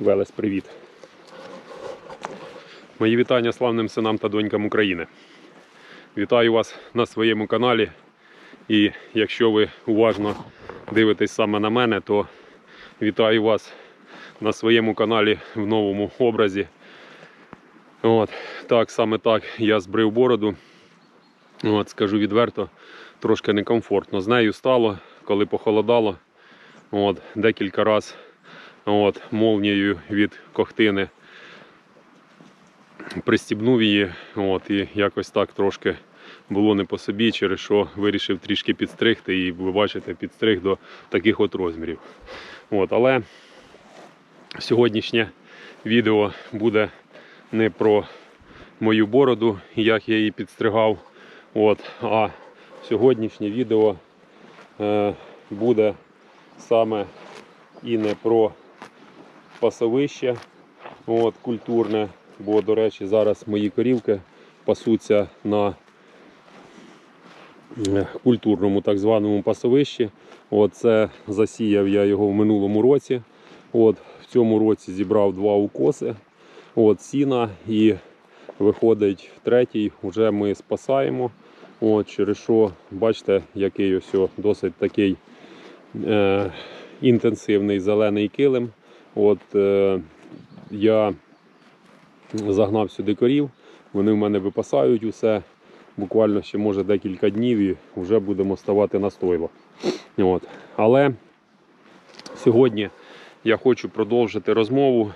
Велес, привіт. Мої вітання славним синам та донькам України. Вітаю вас на своєму каналі. І якщо ви уважно дивитесь саме на мене, то вітаю вас на своєму каналі в новому образі. От, так, саме так я збрив бороду. От, скажу відверто, трошки некомфортно. З нею стало, коли похолодало. От, декілька разів от, молнією від когтини пристібнув її. От, і якось так трошки було не по собі, через що вирішив трішки підстригти. І ви бачите, підстриг до таких от розмірів. От, але сьогоднішнє відео буде не про мою бороду, як я її підстригав. От, а сьогоднішнє відео е, буде саме і не про пасовище от, культурне, бо, до речі, зараз мої корівки пасуться на е, культурному так званому пасовищі. От, це засіяв я його в минулому році. От, в цьому році зібрав два укоси от, сіна і виходить в третій, вже ми спасаємо. От, через що, бачите, який ось досить такий е, інтенсивний зелений килим. От, е, я загнав сюди корів, вони в мене випасають усе. Буквально ще може декілька днів і вже будемо ставати на стойло. От. Але сьогодні я хочу продовжити розмову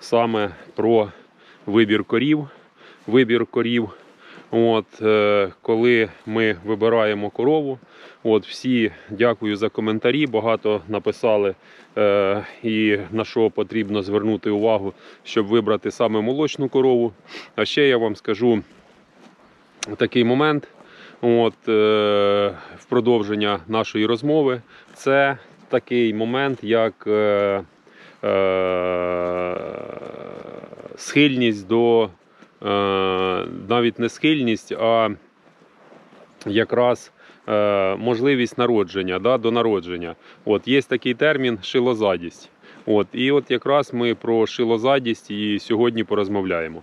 саме про вибір корів. Вибір корів. От, е, коли ми вибираємо корову, от всі дякую за коментарі. Багато написали е, і на що потрібно звернути увагу, щоб вибрати саме молочну корову. А ще я вам скажу такий момент. От, е, в продовження нашої розмови, це такий момент, як е, е, схильність до навіть не схильність, а якраз е, можливість народження, да, до народження. От, є такий термін шилозадість. От, і от якраз ми про шилозадість і сьогодні порозмовляємо.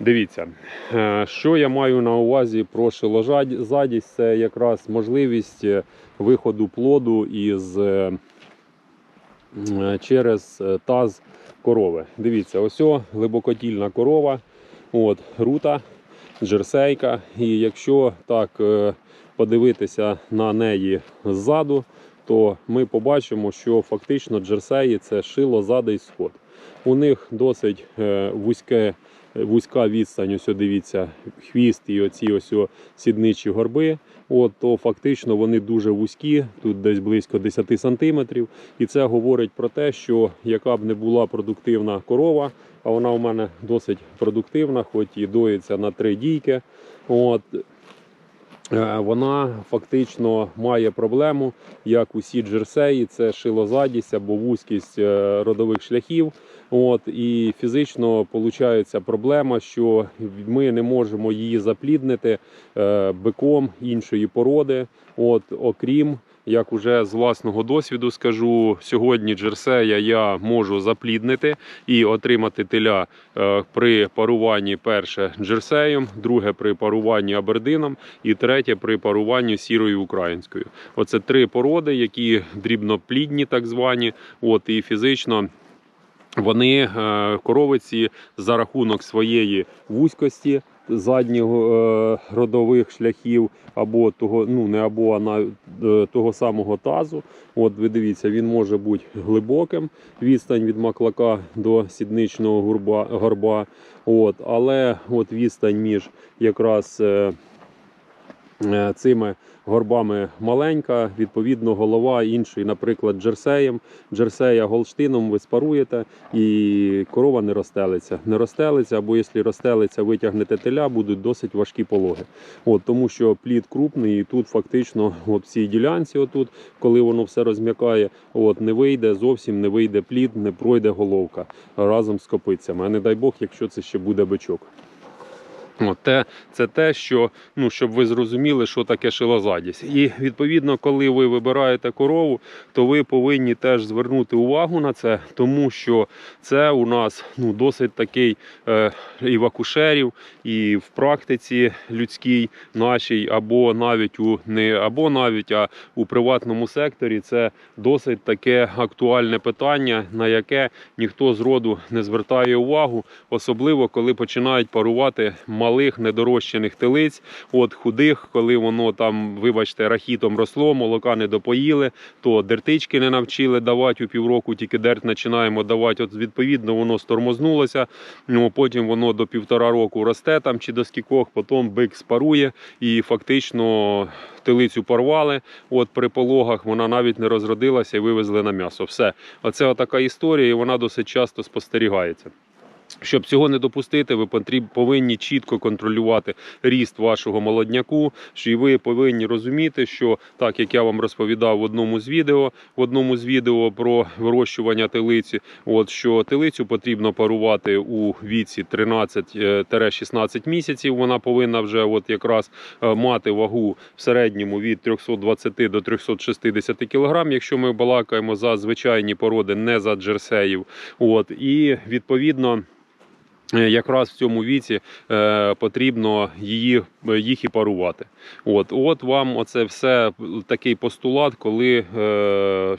Дивіться, е, що я маю на увазі про шилозадість, це якраз можливість е, виходу плоду із е, через е, таз корови. Дивіться, ось о, глибокотільна корова, от, рута, джерсейка. І якщо так е, подивитися на неї ззаду, то ми побачимо, що фактично джерсеї це шило задий сход. У них досить е, вузьке, вузька відстань, ось дивіться, хвіст і оці ось сідничі горби. От, то фактично вони дуже вузькі, тут десь близько 10 сантиметрів. І це говорить про те, що яка б не була продуктивна корова, а вона у мене досить продуктивна, хоч і доїться на три дійки. От, е, вона фактично має проблему, як усі джерсеї, це шилозадість або вузькість е, родових шляхів. От, і фізично виходить проблема, що ми не можемо її запліднити е, биком іншої породи. От, окрім, як уже з власного досвіду скажу, сьогодні джерсея я можу запліднити і отримати теля е, при паруванні перше джерсеєм, друге при паруванні абердином і третє при паруванні сірою українською. Оце три породи, які дрібноплідні, так звані. От і фізично. Вони е, коровиці за рахунок своєї вузькості заднього е, родових шляхів або того, ну не або а на е, того самого тазу. От ви дивіться, він може бути глибоким, відстань від маклака до сідничного горба, горба. От, але от відстань між якраз цими горбами маленька, відповідно, голова інший, наприклад, джерсеєм. Джерсея голштином ви спаруєте і корова не розстелиться. Не розстелиться, або якщо розстелиться, витягнете теля, будуть досить важкі пологи. От, тому що плід крупний, і тут фактично от в цій ділянці, отут, коли воно все розм'якає, от, не вийде, зовсім не вийде плід, не пройде головка разом з копицями. А не дай Бог, якщо це ще буде бичок. От, те, це те, що ну, щоб ви зрозуміли, що таке шилозадість. І відповідно, коли ви вибираєте корову, то ви повинні теж звернути увагу на це, тому що це у нас ну, досить такий е, і в акушерів, і в практиці людській нашій, або навіть у не або навіть а у приватному секторі, це досить таке актуальне питання, на яке ніхто з роду не звертає увагу, особливо коли починають парувати малих недорощених телиць, от худих, коли воно там, вибачте, рахітом росло, молока не допоїли, то дертички не навчили давати у півроку, тільки дерт починаємо давати. От відповідно воно стормознулося. Ну, потім воно до півтора року росте там чи до скількох, потім бик спарує і фактично телицю порвали. От при пологах вона навіть не розродилася і вивезли на м'ясо. Все, оце така історія, і вона досить часто спостерігається. Щоб цього не допустити, ви повинні чітко контролювати ріст вашого молодняку. Що і ви повинні розуміти, що так як я вам розповідав в одному з відео, в одному з відео про вирощування телиці, от що телицю потрібно парувати у віці 13-16 місяців. Вона повинна вже от якраз е, мати вагу в середньому від 320 до 360 кг, якщо ми балакаємо за звичайні породи, не за джерсеїв. От і відповідно. Е, Якраз в цьому віці е, потрібно її, їх і парувати. От, от вам оце все такий постулат, коли е,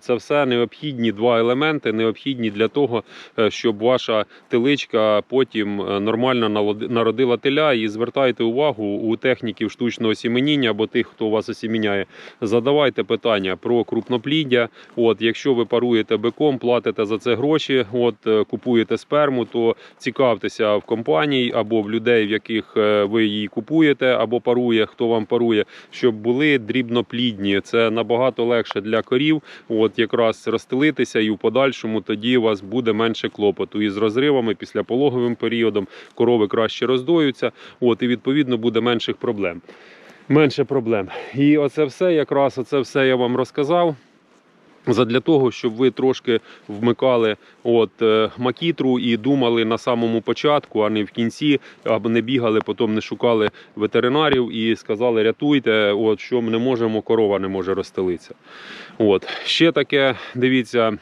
це все необхідні два елементи, необхідні для того, е, щоб ваша теличка потім е, нормально народила теля. І звертайте увагу у техніків штучного сіменіння або тих, хто вас осіміняє, задавайте питання про крупнопліддя. От, якщо ви паруєте биком, платите за це гроші, от е, купуєте сперму, то цікавтеся в компаній або в людей, в яких е, ви її купуєте, або парує, хто вам парує, щоб були дрібноплідні. Це набагато легше для корів. От якраз розстелитися, і в подальшому тоді у вас буде менше клопоту. І з розривами після пологовим періодом корови краще роздоються. От і відповідно буде менших проблем. Менше проблем. І оце все, якраз оце все я вам розказав. Задля того, щоб ви трошки вмикали от е, макітру і думали на самому початку, а не в кінці, або не бігали, потім не шукали ветеринарів і сказали, рятуйте, от що ми не можемо, корова не може розстелитися. От ще таке, дивіться.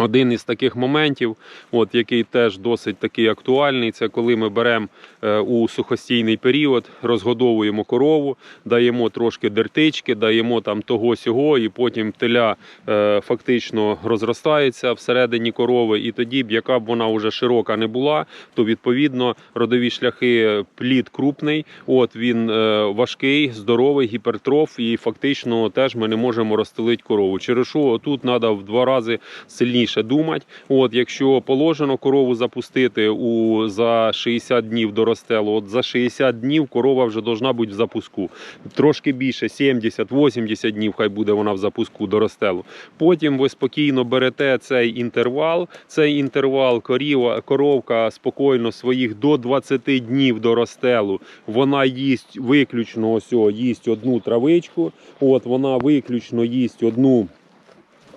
Один із таких моментів, от який теж досить такий актуальний, це коли ми беремо е, у сухостійний період, розгодовуємо корову, даємо трошки дертички, даємо там того сього, і потім теля е, фактично розростається всередині корови. І тоді яка б вона вже широка не була, то відповідно родові шляхи плід крупний, от він е, важкий, здоровий, гіпертроф, і фактично теж ми не можемо розстелити корову. Через що тут треба в два рази сильніше думати. От якщо положено корову запустити у за 60 днів до розстелу, от за 60 днів корова вже должна бути в запуску. Трошки більше 70-80 днів, хай буде вона в запуску до розстелу. Потім ви спокійно берете цей інтервал. Цей інтервал корів, коровка спокійно своїх до 20 днів до розстелу. Вона їсть виключно ось їсть одну травичку. От вона виключно їсть одну.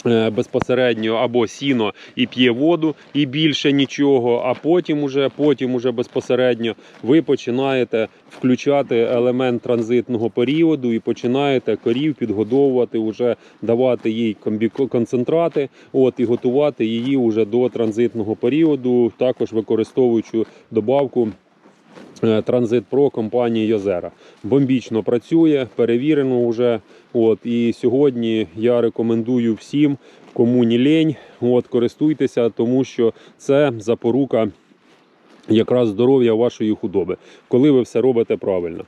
Е, Безпосередньо або сіно і п'є воду, і більше нічого. А потім уже, потім уже безпосередньо ви починаєте включати елемент транзитного періоду і починаєте корів підгодовувати, уже давати їй концентрати, от і готувати її уже до транзитного періоду, також використовуючи добавку. Е, Транзит Про компанії Йозера бомбічно працює, перевірено вже. От і сьогодні я рекомендую всім, кому не лень, от користуйтеся, тому що це запорука якраз здоров'я вашої худоби, коли ви все робите правильно.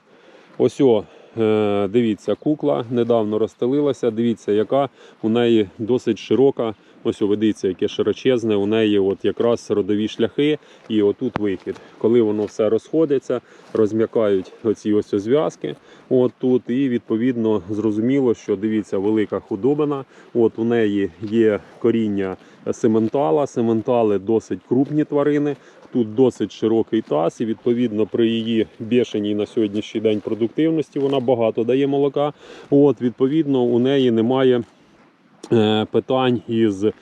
Ось о, е, дивіться, кукла недавно розстелилася. Дивіться, яка у неї досить широка. Ось о, ви яке широчезне. У неї от якраз родові шляхи, і отут вихід. Коли воно все розходиться, розм'якають оці ось зв'язки. От тут, і відповідно зрозуміло, що дивіться, велика худобина. От у неї є коріння сементала. Сементали досить крупні тварини. Тут досить широкий таз, і відповідно при її бешеній на сьогоднішній день продуктивності вона багато дає молока. От, відповідно, у неї немає питань із е,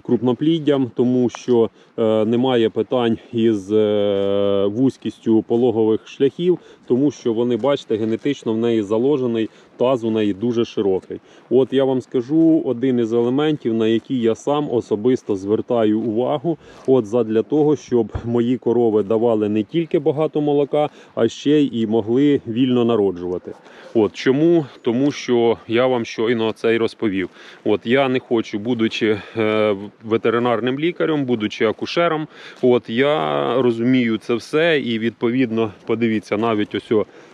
крупнопліддям, тому що е, немає питань із е, вузькістю пологових шляхів, тому що вони, бачите, генетично в неї заложений, таз у неї дуже широкий. От я вам скажу один із елементів, на який я сам особисто звертаю увагу, от задля того, щоб мої корови давали не тільки багато молока, а ще й могли вільно народжувати. От чому? Тому що я вам щойно це й розповів. От я не хочу, будучи е, ветеринарним лікарем, будучи акушером, от я розумію це все, і відповідно подивіться навіть ось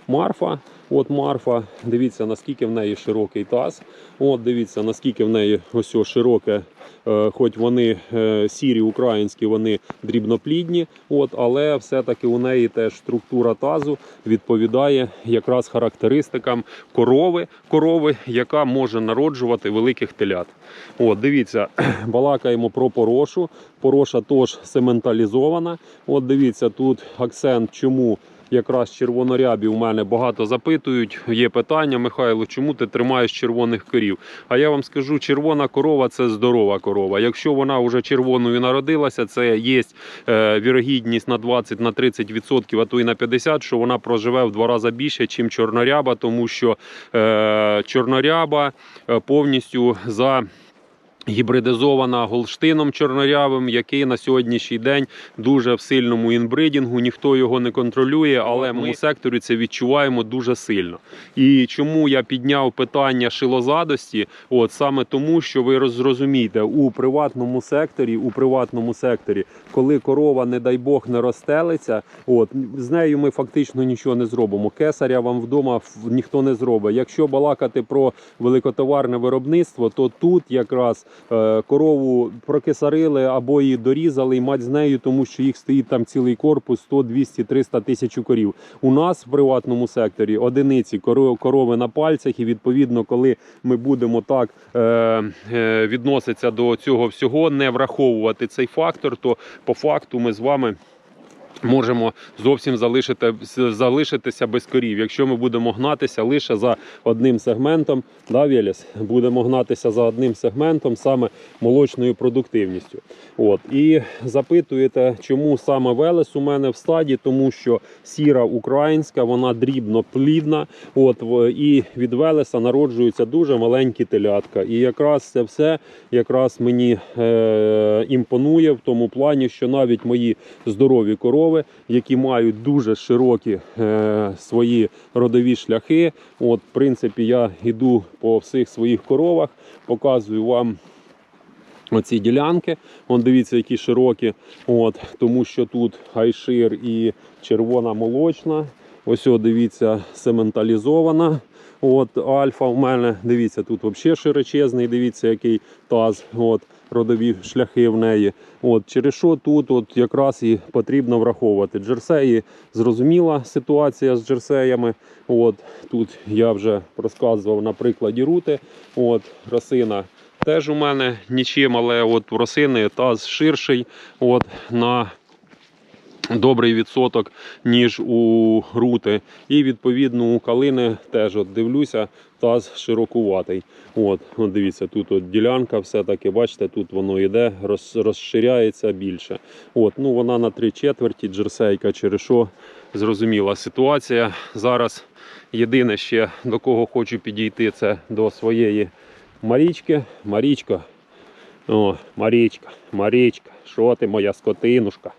Марфа. От Марфа, дивіться, наскільки в неї широкий таз. От дивіться, наскільки в неї ось широке, е, хоч вони е, сірі українські, вони дрібноплідні, от, але все-таки у неї теж структура тазу відповідає якраз характеристикам корови, корови, яка може народжувати великих телят. От, дивіться, балакаємо про порошу. Пороша теж сементалізована. От дивіться, тут акцент, чому якраз червонорябі у мене багато запитують. Є питання, Михайло, чому ти тримаєш червоних корів? А я вам скажу, червона корова це здорова корова. Якщо вона вже червоною народилася, це є е, вірогідність на 20 на 30%, а то й на 50%, що вона проживе в два рази більше, ніж чорноряба, тому що е, чорноряба е, повністю за. Гібридизована голштином чорнорявим, який на сьогоднішній день дуже в сильному інбридінгу, ніхто його не контролює, але ми секторі це відчуваємо дуже сильно. І чому я підняв питання шилозадості? От саме тому, що ви роз- зрозумієте, у приватному секторі, у приватному секторі, коли корова, не дай Бог, не розстелиться, от з нею ми фактично нічого не зробимо. Кесаря вам вдома ніхто не зробить. Якщо балакати про великотоварне виробництво, то тут якраз корову прокисарили або її дорізали і мать з нею, тому що їх стоїть там цілий корпус 100, 200, 300 тисяч корів. У нас в приватному секторі одиниці корови на пальцях, і відповідно, коли ми будемо так е, е, відноситися до цього всього, не враховувати цей фактор, то по факту ми з вами. Можемо зовсім залишити, залишитися без корів, якщо ми будемо гнатися лише за одним сегментом, да, Веліс? будемо гнатися за одним сегментом, саме молочною продуктивністю. От. І запитуєте, чому саме Велес у мене в стаді, тому що сіра українська, вона дрібно плідна. От, і від Велеса народжуються дуже маленькі телятка. І якраз це все якраз мені е, імпонує в тому плані, що навіть мої здорові корови, які мають дуже широкі е, свої родові шляхи. От, в принципі, я йду по всіх своїх коровах, показую вам. Оці ділянки, Вон дивіться, які широкі. От, тому що тут гайшир і червона молочна. Ось о, дивіться, сементалізована. От альфа в мене. Дивіться, тут взагалі широчезний, дивіться, який таз. От, родові шляхи в неї. От, через що тут от якраз і потрібно враховувати. Джерсеї зрозуміла ситуація з джерсеями. От, тут я вже розказував на прикладі рути. От, росина теж у мене нічим, але от у росини таз ширший. От, на добрий відсоток, ніж у рути. І відповідно у калини теж от дивлюся, таз широкуватий. От, от дивіться, тут от ділянка, все-таки, бачите, тут воно йде, роз, розширяється більше. От, ну вона на три четверті джерсейка, через що зрозуміла ситуація. Зараз єдине ще до кого хочу підійти, це до своєї Марічки. Марічка. О, Марічка, Марічка, що ти моя скотинушка?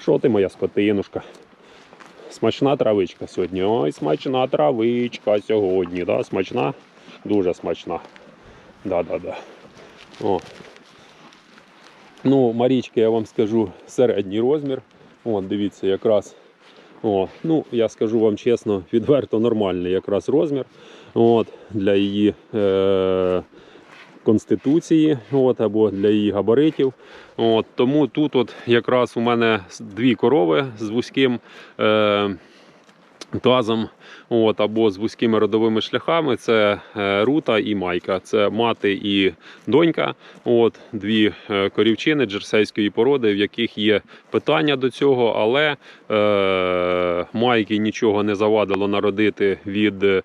Що ти моя скотинушка? Смачна травичка сьогодні. Ой, смачна травичка сьогодні. Да? Смачна? Дуже смачна. Да-да-да. О. Ну, Марічки, я вам скажу, середній розмір. О, дивіться, якраз. О, ну, я скажу вам чесно, відверто нормальний якраз розмір. От, для її е- конституції, от, або для її габаритів. От, тому тут от якраз у мене дві корови з вузьким. Е- тазом от, або з вузькими родовими шляхами. Це е, рута і майка. Це мати і донька. От, дві е, корівчини джерсейської породи, в яких є питання до цього, але е, майки нічого не завадило народити від е,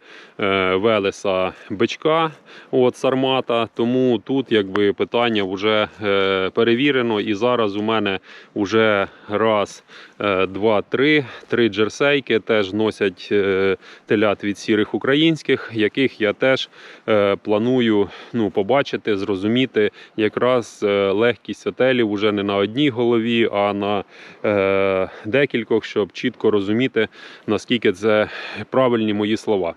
Велеса бичка от, сармата. Тому тут якби питання вже е, перевірено. І зараз у мене вже раз, е, два, три, джерсейки теж носять е, телят від сірих українських, яких я теж е, планую ну, побачити, зрозуміти якраз е, легкість отелів уже не на одній голові, а на е, декількох, щоб чітко розуміти, наскільки це правильні мої слова.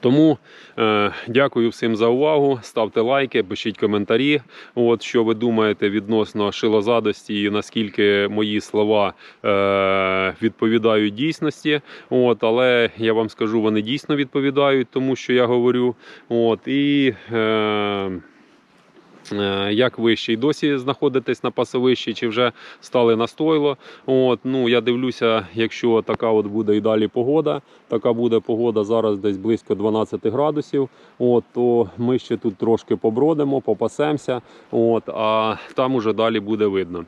Тому е, дякую всім за увагу. Ставте лайки, пишіть коментарі. От що ви думаєте відносно шилозадості і наскільки мої слова е, відповідають дійсності. От, але я вам скажу, вони дійсно відповідають тому, що я говорю. От і. Е, Як ви ще й досі знаходитесь на пасовищі, чи вже стали на стойло? От, ну, я дивлюся, якщо така от буде і далі погода, така буде погода зараз десь близько 12 градусів, от, то ми ще тут трошки побродимо, попасемося, от, а там уже далі буде видно.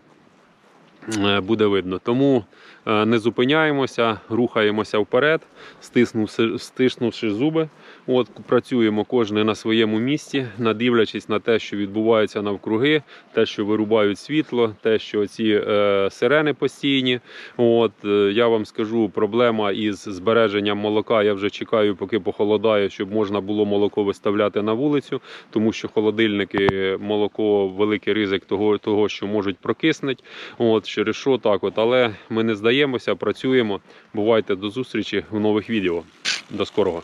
Е, Буде видно. Тому е, не зупиняємося, рухаємося вперед, стиснувши, стиснувши зуби. От працюємо кожен на своєму місці, надивлячись на те, що відбувається навкруги, те, що вирубають світло, те, що ці е, сирени постійні. От е, я вам скажу, проблема із збереженням молока. Я вже чекаю, поки похолодає, щоб можна було молоко виставляти на вулицю, тому що холодильники, молоко великий ризик того, того що можуть прокиснути. От через що так, от, але ми не здаємося, працюємо. Бувайте до зустрічі в нових відео. До скорого.